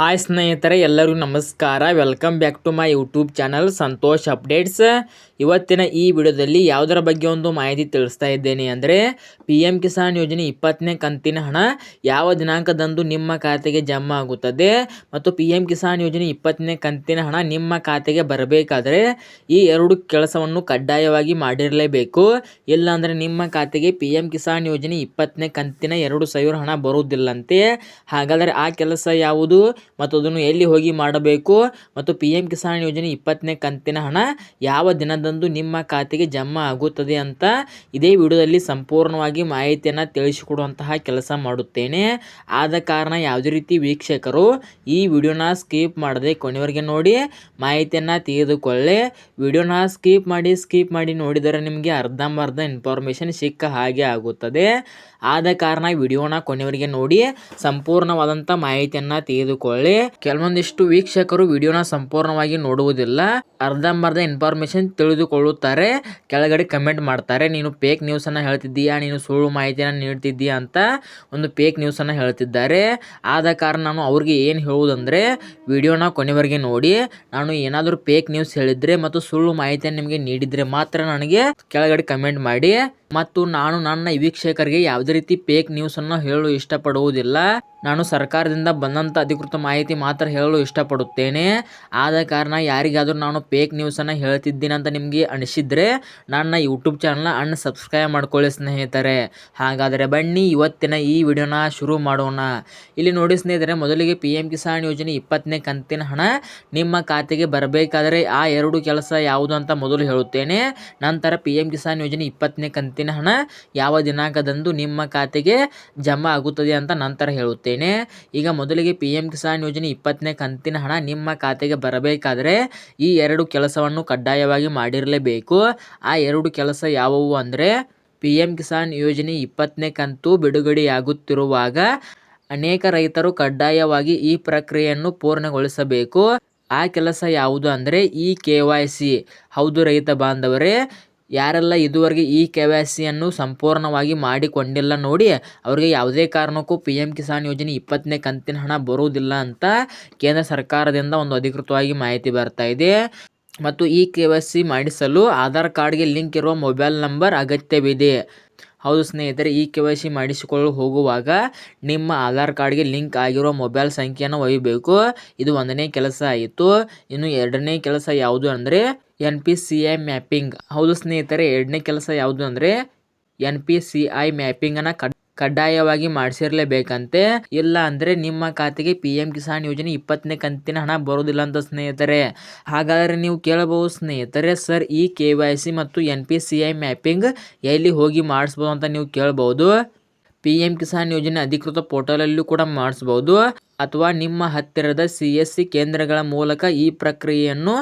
Hi ಸ್ನೇಹಿತರೆ, ಎಲ್ಲರಿಗೂ ನಮಸ್ಕಾರ. Welcome back to my YouTube channel Santosh updates ಇವತ್ತಿನ ಈ ವಿಡಿಯೋದಲ್ಲಿ ಯಾವುದರ ಬಗ್ಗೆ ಒಂದು ಮಾಹಿತಿ ತಿಳಿಸ್ತಾ ಇದ್ದೇನೆ ಅಂದರೆ ಪಿ ಎಂ ಕಿಸಾನ್ ಯೋಜನೆ ಇಪ್ಪತ್ತನೇ ಕಂತಿನ ಹಣ ಯಾವ ದಿನಾಂಕದಂದು ನಿಮ್ಮ ಖಾತೆಗೆ ಜಮಾ ಆಗುತ್ತದೆ ಮತ್ತು ಪಿ ಎಂ ಕಿಸಾನ್ ಯೋಜನೆ ಇಪ್ಪತ್ತನೇ ಕಂತಿನ ಹಣ ನಿಮ್ಮ ಖಾತೆಗೆ ಬರಬೇಕಾದರೆ ಈ ಎರಡು ಕೆಲಸವನ್ನು ಕಡ್ಡಾಯವಾಗಿ ಮಾಡಿರಲೇಬೇಕು. ಇಲ್ಲಾಂದರೆ ನಿಮ್ಮ ಖಾತೆಗೆ ಪಿ ಎಂ ಕಿಸಾನ್ ಯೋಜನೆ ಇಪ್ಪತ್ತನೇ ಕಂತಿನ ಎರಡು ಸಾವಿರ ಹಣ ಬರುವುದಿಲ್ಲಂತೆ. ಹಾಗಾದರೆ ಆ ಕೆಲಸ ಯಾವುದು? ಮತ್ತು ಅದನ್ನು ಎಲ್ಲಿ ಹೋಗಿ ಮಾಡಬೇಕು? ಮತ್ತು ಪಿ ಎಂ ಕಿಸಾನ್ ಯೋಜನೆ ಇಪ್ಪತ್ತನೇ ಕಂತಿನ ಹಣ ಯಾವ ದಿನದಂದು ನಿಮ್ಮ ಖಾತೆಗೆ ಜಮಾ ಆಗುತ್ತದೆ ಅಂತ ಇದೇ ವಿಡಿಯೋದಲ್ಲಿ ಸಂಪೂರ್ಣವಾಗಿ ಮಾಹಿತಿಯನ್ನು ತಿಳಿಸಿಕೊಡುವಂತಹ ಕೆಲಸ ಮಾಡುತ್ತೇನೆ. ಆದ ಕಾರಣ ಯಾವುದೇ ರೀತಿ ವೀಕ್ಷಕರು ಈ ವಿಡಿಯೋನ ಸ್ಕಿಪ್ ಮಾಡದೆ ಕೊನೆವರೆಗೆ ನೋಡಿ, ಮಾಹಿತಿಯನ್ನು ತೆಗೆದುಕೊಳ್ಳಿ. ವಿಡಿಯೋನ ಸ್ಕಿಪ್ ಮಾಡಿ ಸ್ಕಿಪ್ ಮಾಡಿ ನೋಡಿದರೆ ನಿಮಗೆ ಅರ್ಧಂಬರ್ಧ ಇನ್ಫಾರ್ಮೇಷನ್ ಸಿಕ್ಕ ಹಾಗೆ ಆಗುತ್ತದೆ. ಆದ ಕಾರಣ ವಿಡಿಯೋನ ಕೊನೆವರೆಗೆ ನೋಡಿ, ಸಂಪೂರ್ಣವಾದಂಥ ಮಾಹಿತಿಯನ್ನು ತೆಗೆದುಕೊಳ್ಳಿ. ಕೆಲವೊಂದಿಷ್ಟು ವೀಕ್ಷಕರು ವಿಡಿಯೋನ ಸಂಪೂರ್ಣವಾಗಿ ನೋಡುವುದಿಲ್ಲ. ಅರ್ಧಂಬರ್ಧ ಇನ್ಫಾರ್ಮೇಶನ್ ತಿಳಿದುಕೊಳ್ಳುತ್ತಾರೆ. ಕೆಳಗಡೆ ಕಮೆಂಟ್ ಮಾಡ್ತಾರೆ. ನೀನು ಫೇಕ್ ನ್ಯೂಸನ್ನು ಹೇಳ್ತಿದ್ದೀಯಾ? ನೀನು ಸುಳ್ಳು ಮಾಹಿತಿಯನ್ನು ನೀಡ್ತಿದ್ದೀಯಾ ಅಂತ ಒಂದು ಫೇಕ್ ನ್ಯೂಸನ್ನು ಹೇಳ್ತಿದ್ದಾರೆ. ಆದ ಕಾರಣ ನಾನು ಅವ್ರಿಗೆ ಏನು ಹೇಳುವುದಂದರೆ ವಿಡಿಯೋನ ಕೊನೆವರೆಗೆ ನೋಡಿ. ನಾನು ಏನಾದರೂ ಫೇಕ್ ನ್ಯೂಸ್ ಹೇಳಿದರೆ ಮತ್ತು ಸುಳ್ಳು ಮಾಹಿತಿಯನ್ನು ನಿಮಗೆ ನೀಡಿದರೆ ಮಾತ್ರ ನನಗೆ ಕೆಳಗಡೆ ಕಮೆಂಟ್ ಮಾಡಿ. ಮತ್ತು ನಾನು ನನ್ನ ವೀಕ್ಷಕರಿಗೆ ಯಾವುದೇ ರೀತಿ ಫೇಕ್ ನ್ಯೂಸನ್ನು ಹೇಳಲು ಇಷ್ಟಪಡುವುದಿಲ್ಲ. ನಾನು ಸರ್ಕಾರದಿಂದ ಬಂದಂಥ ಅಧಿಕೃತ ಮಾಹಿತಿ ಮಾತ್ರ ಹೇಳಲು ಇಷ್ಟಪಡುತ್ತೇನೆ. ಆದ ಕಾರಣ ಯಾರಿಗಾದರೂ ನಾನು ಫೇಕ್ ನ್ಯೂಸನ್ನು ಹೇಳ್ತಿದ್ದೀನಿ ಅಂತ ನಿಮಗೆ ಅನಿಸಿದರೆ ನನ್ನ ಯೂಟ್ಯೂಬ್ ಚಾನಲ್ನ ಅಣ್ಣ ಸಬ್ಸ್ಕ್ರೈಬ್ ಮಾಡ್ಕೊಳ್ಳಿ ಸ್ನೇಹಿತರೆ. ಹಾಗಾದರೆ ಬನ್ನಿ, ಇವತ್ತಿನ ಈ ವಿಡಿಯೋನ ಶುರು ಮಾಡೋಣ. ಇಲ್ಲಿ ನೋಡಿ ಸ್ನೇಹಿತರೆ, ಮೊದಲಿಗೆ ಪಿ ಎಂ ಕಿಸಾನ್ ಯೋಜನೆ ಇಪ್ಪತ್ತನೇ ಕಂತಿನ ಹಣ ನಿಮ್ಮ ಖಾತೆಗೆ ಬರಬೇಕಾದರೆ ಆ ಎರಡು ಕೆಲಸ ಯಾವುದು ಅಂತ ಮೊದಲು ಹೇಳುತ್ತೇನೆ. ನಂತರ ಪಿ ಕಿಸಾನ್ ಯೋಜನೆ ಇಪ್ಪತ್ತನೇ ಕಂತಿನ ಹಣ ಯಾವ ದಿನಾಂಕದಂದು ನಿಮ್ಮ ಖಾತೆಗೆ ಜಮಾ ಆಗುತ್ತದೆ ಅಂತ ನಂತರ ಹೇಳುತ್ತೇನೆ. ಈಗ ಮೊದಲಿಗೆ ಪಿ ಎಂ ಕಿಸಾನ್ ಯೋಜನೆ ಇಪ್ಪತ್ತನೇ ಕಂತಿನ ಹಣ ನಿಮ್ಮ ಖಾತೆಗೆ ಬರಬೇಕಾದರೆ ಈ ಎರಡು ಕೆಲಸವನ್ನು ಕಡ್ಡಾಯವಾಗಿ ಮಾಡಿರಲೇಬೇಕು. ಆ ಎರಡು ಕೆಲಸ ಯಾವುವು ಅಂದರೆ ಪಿ ಎಂ ಕಿಸಾನ್ ಯೋಜನೆ ಇಪ್ಪತ್ತನೇ ಕಂತು ಬಿಡುಗಡೆಯಾಗುತ್ತಿರುವಾಗ ಅನೇಕ ರೈತರು ಕಡ್ಡಾಯವಾಗಿ ಈ ಪ್ರಕ್ರಿಯೆಯನ್ನು ಪೂರ್ಣಗೊಳಿಸಬೇಕು. ಆ ಕೆಲಸ ಯಾವುದು ಅಂದರೆ ಈ ಕೆ ವೈ ಸಿ. ಹೌದು ರೈತ ಬಾಂಧವರೇ ಯಾರೆಲ್ಲ ಇದುವರೆಗೆ ಈ ಕೆ ವೈ ಸಿಯನ್ನು ಸಂಪೂರ್ಣವಾಗಿ ಮಾಡಿಕೊಂಡಿಲ್ಲ ನೋಡಿ, ಅವರಿಗೆ ಯಾವುದೇ ಕಾರಣಕ್ಕೂ ಪಿ ಎಂ ಕಿಸಾನ್ ಯೋಜನೆ ಇಪ್ಪತ್ತನೇ ಕಂತಿನ ಹಣ ಬರುವುದಿಲ್ಲ ಅಂತ ಕೇಂದ್ರ ಸರ್ಕಾರದಿಂದ ಒಂದು ಅಧಿಕೃತವಾಗಿ ಮಾಹಿತಿ ಬರ್ತಾ ಇದೆ. ಮತ್ತು ಈ ಕೆ ವೈ ಸಿ ಮಾಡಿಸಲು ಆಧಾರ್ ಕಾರ್ಡ್ಗೆ ಲಿಂಕ್ ಇರುವ ಮೊಬೈಲ್ ನಂಬರ್ ಅಗತ್ಯವಿದೆ. ಹೌದು ಸ್ನೇಹಿತರೆ, ಈ ಕೆ ವೈ ಸಿ ಮಾಡಿಸಿಕೊಳ್ಳಲು ಹೋಗುವಾಗ ನಿಮ್ಮ ಆಧಾರ್ ಕಾರ್ಡ್ಗೆ ಲಿಂಕ್ ಆಗಿರೋ ಮೊಬೈಲ್ ಸಂಖ್ಯೆಯನ್ನು ಒಯ್ಯಬೇಕು. ಇದು ಒಂದನೇ ಕೆಲಸ ಆಯಿತು. ಇನ್ನು ಎರಡನೇ ಕೆಲಸ ಯಾವುದು ಅಂದರೆ N P C I mapping. ಹೌದು ಸ್ನೇಹಿತರೆ, ಎರಡನೇ ಕೆಲಸ ಯಾವುದು ಅಂದರೆ ಎನ್ ಪಿ ಸಿ ಐ ಮ್ಯಾಪಿಂಗನ್ನು ಕಡ್, ಕಡ್ಡಾಯವಾಗಿ ಮಾಡಿಸಿರಲೇಬೇಕಂತೆ. ಇಲ್ಲ ಅಂದರೆ ನಿಮ್ಮ ಖಾತೆಗೆ ಪಿ ಎಂ ಕಿಸಾನ್ ಯೋಜನೆ ಇಪ್ಪತ್ತನೇ ಕಂತಿನ ಹಣ ಬರೋದಿಲ್ಲ ಅಂತ ಸ್ನೇಹಿತರೆ. ಹಾಗಾದರೆ ನೀವು ಕೇಳಬಹುದು ಸ್ನೇಹಿತರೆ, ಸರ್, ಈ ಕೆ ವೈ ಸಿ ಮತ್ತು N P C I mapping ಎಲ್ಲಿ ಹೋಗಿ ಮಾಡಿಸ್ಬೋದು ಅಂತ ನೀವು ಕೇಳ್ಬೋದು ಪಿ ಎಂ ಕಿಸಾನ್ ಯೋಜನೆ ಅಧಿಕೃತ ಪೋರ್ಟಲಲ್ಲೂ ಕೂಡ ಮಾಡಿಸ್ಬೋದು. ಅಥವಾ ನಿಮ್ಮ ಹತ್ತಿರದ ಸಿ ಎಸ್ ಸಿ ಕೇಂದ್ರಗಳ ಮೂಲಕ ಈ ಪ್ರಕ್ರಿಯೆಯನ್ನು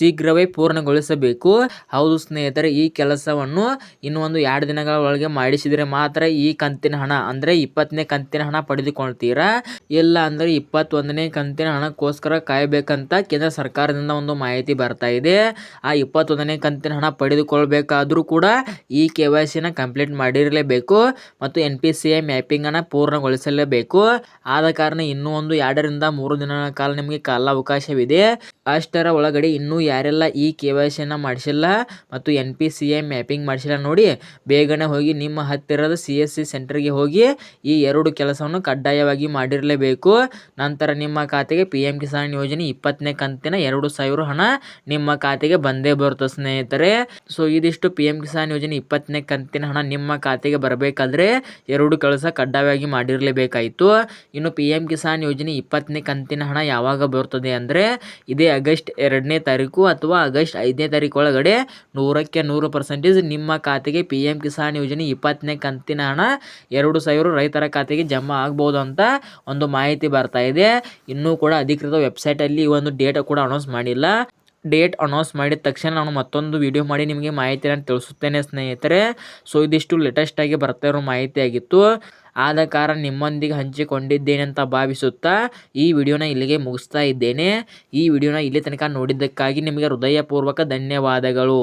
ಶೀಘ್ರವೇ ಪೂರ್ಣಗೊಳಿಸಬೇಕು. ಹೌದು ಸ್ನೇಹಿತರೆ, ಈ ಕೆಲಸವನ್ನು ಇನ್ನೊಂದು ಒಂದು ಎರಡು ದಿನಗಳ ಒಳಗೆ ಮಾಡಿಸಿದರೆ ಮಾತ್ರ ಈ ಕಂತಿನ ಹಣ, ಅಂದರೆ ಇಪ್ಪತ್ತನೇ ಕಂತಿನ ಹಣ ಪಡೆದುಕೊಳ್ತೀರಾ? ಇಲ್ಲ ಅಂದರೆ ಇಪ್ಪತ್ತೊಂದನೇ ಕಂತಿನ ಹಣಕ್ಕೋಸ್ಕರ ಕಾಯಬೇಕಂತ ಕೇಂದ್ರ ಸರ್ಕಾರದಿಂದ ಒಂದು ಮಾಹಿತಿ ಬರ್ತಾ ಇದೆ. ಆ ಇಪ್ಪತ್ತೊಂದನೇ ಕಂತಿನ ಹಣ ಪಡೆದುಕೊಳ್ಬೇಕಾದರೂ ಕೂಡ ಈ ಕೆ ವೈ ಸಿನ ಕಂಪ್ಲೀಟ್ ಮಾಡಿರಲೇಬೇಕು ಮತ್ತು ಎನ್ ಪಿ ಸಿ ಐ ಮ್ಯಾಪಿಂಗನ್ನು ಪೂರ್ಣಗೊಳಿಸಲೇಬೇಕು. ಆದ ಕಾರಣ ಇನ್ನೂ ಒಂದು ಎರಡರಿಂದ ಮೂರು ದಿನಗಳ ಕಾಲ ನಿಮಗೆ ಕಾಲಾವಕಾಶವಿದೆ. ಅಷ್ಟರ ಒಳಗಡೆ ಇನ್ನೂ ಯಾರೆಲ್ಲ ಈ ಕೆ ವೈ ಸಿಯನ್ನು ಮಾಡಿಸಿಲ್ಲ ಮತ್ತು N P C I mapping ಮಾಡಿಸಿಲ್ಲ ನೋಡಿ, ಬೇಗನೆ ಹೋಗಿ ನಿಮ್ಮ ಹತ್ತಿರದ ಸಿ ಎಸ್ ಸಿ ಸೆಂಟರ್ಗೆ ಹೋಗಿ ಈ ಎರಡು ಕೆಲಸವನ್ನು ಕಡ್ಡಾಯವಾಗಿ ಮಾಡಿರಲೇಬೇಕು. ನಂತರ ನಿಮ್ಮ ಖಾತೆಗೆ ಪಿ ಎಂ ಕಿಸಾನ್ ಯೋಜನೆ ಇಪ್ಪತ್ತನೇ ಕಂತಿನ ಎರಡು ಸಾವಿರ ಹಣ ನಿಮ್ಮ ಖಾತೆಗೆ ಬಂದೇ ಬರುತ್ತೆ ಸ್ನೇಹಿತರೆ? ಸೊ ಇದಿಷ್ಟು ಪಿ ಎಂ ಕಿಸಾನ್ ಯೋಜನೆ ಇಪ್ಪತ್ತನೇ ಕಂತಿನ ಹಣ ನಿಮ್ಮ ಖಾತೆಗೆ ಬರಬೇಕಾದ್ರೆ ಎರಡು ಕೆಲಸ ಕಡ್ಡಾಯವಾಗಿ ಮಾಡಿರಲೇಬೇಕಾಯಿತು. ಇನ್ನು ಪಿ ಎಂ ಕಿಸಾನ್ ಯೋಜನೆ ಇಪ್ಪತ್ತನೇ ಕಂತಿನ ಹಣ ಯಾವಾಗ ಬರುತ್ತದೆ ಅಂದರೆ, ಇದೇ ಆಗಸ್ಟ್ ಎರಡನೇ ತಾರೀಕು ಅಥವಾ ಆಗಸ್ಟ್ ಐದನೇ ತಾರೀಕು ಒಳಗಡೆ ನೂರಕ್ಕೆ ನೂರು ಪರ್ಸೆಂಟೇಜ್ ನಿಮ್ಮ ಖಾತೆಗೆ ಪಿ ಎಂ ಕಿಸಾನ್ ಯೋಜನೆ ಇಪ್ಪತ್ತನೇ ಕಂತಿನ ಹಣ ಎರಡು ಸಾವಿರ ರೈತರ ಖಾತೆಗೆ ಜಮಾ ಆಗ್ಬೋದು ಅಂತ ಒಂದು ಮಾಹಿತಿ ಬರ್ತಾ ಇದೆ. ಇನ್ನೂ ಕೂಡ ಅಧಿಕೃತ ವೆಬ್ಸೈಟಲ್ಲಿ ಈ ಒಂದು ಡೇಟ್ ಕೂಡ ಅನೌನ್ಸ್ ಮಾಡಿಲ್ಲ. ಡೇಟ್ ಅನೌನ್ಸ್ ಮಾಡಿದ ತಕ್ಷಣ ನಾನು ಮತ್ತೊಂದು ವಿಡಿಯೋ ಮಾಡಿ ನಿಮಗೆ ಮಾಹಿತಿಯನ್ನು ತಿಳಿಸುತ್ತೇನೆ, ಸ್ನೇಹಿತರೆ. ಸೊ ಇದಿಷ್ಟು ಲೇಟೆಸ್ಟಾಗಿ ಬರ್ತಾ ಇರೋ ಮಾಹಿತಿ ಆಗಿತ್ತು. ಆದ ಕಾರಣ ನಿಮ್ಮೊಂದಿಗೆ ಹಂಚಿಕೊಂಡಿದ್ದೇನೆ ಅಂತ ಭಾವಿಸುತ್ತಾ ಈ ವಿಡಿಯೋನ ಇಲ್ಲಿಗೆ ಮುಗಿಸ್ತಾ ಇದ್ದೇನೆ. ಈ ವಿಡಿಯೋನ ಇಲ್ಲಿ ತನಕ ನೋಡಿದ್ದಕ್ಕಾಗಿ ನಿಮಗೆ ಹೃದಯಪೂರ್ವಕ ಧನ್ಯವಾದಗಳು.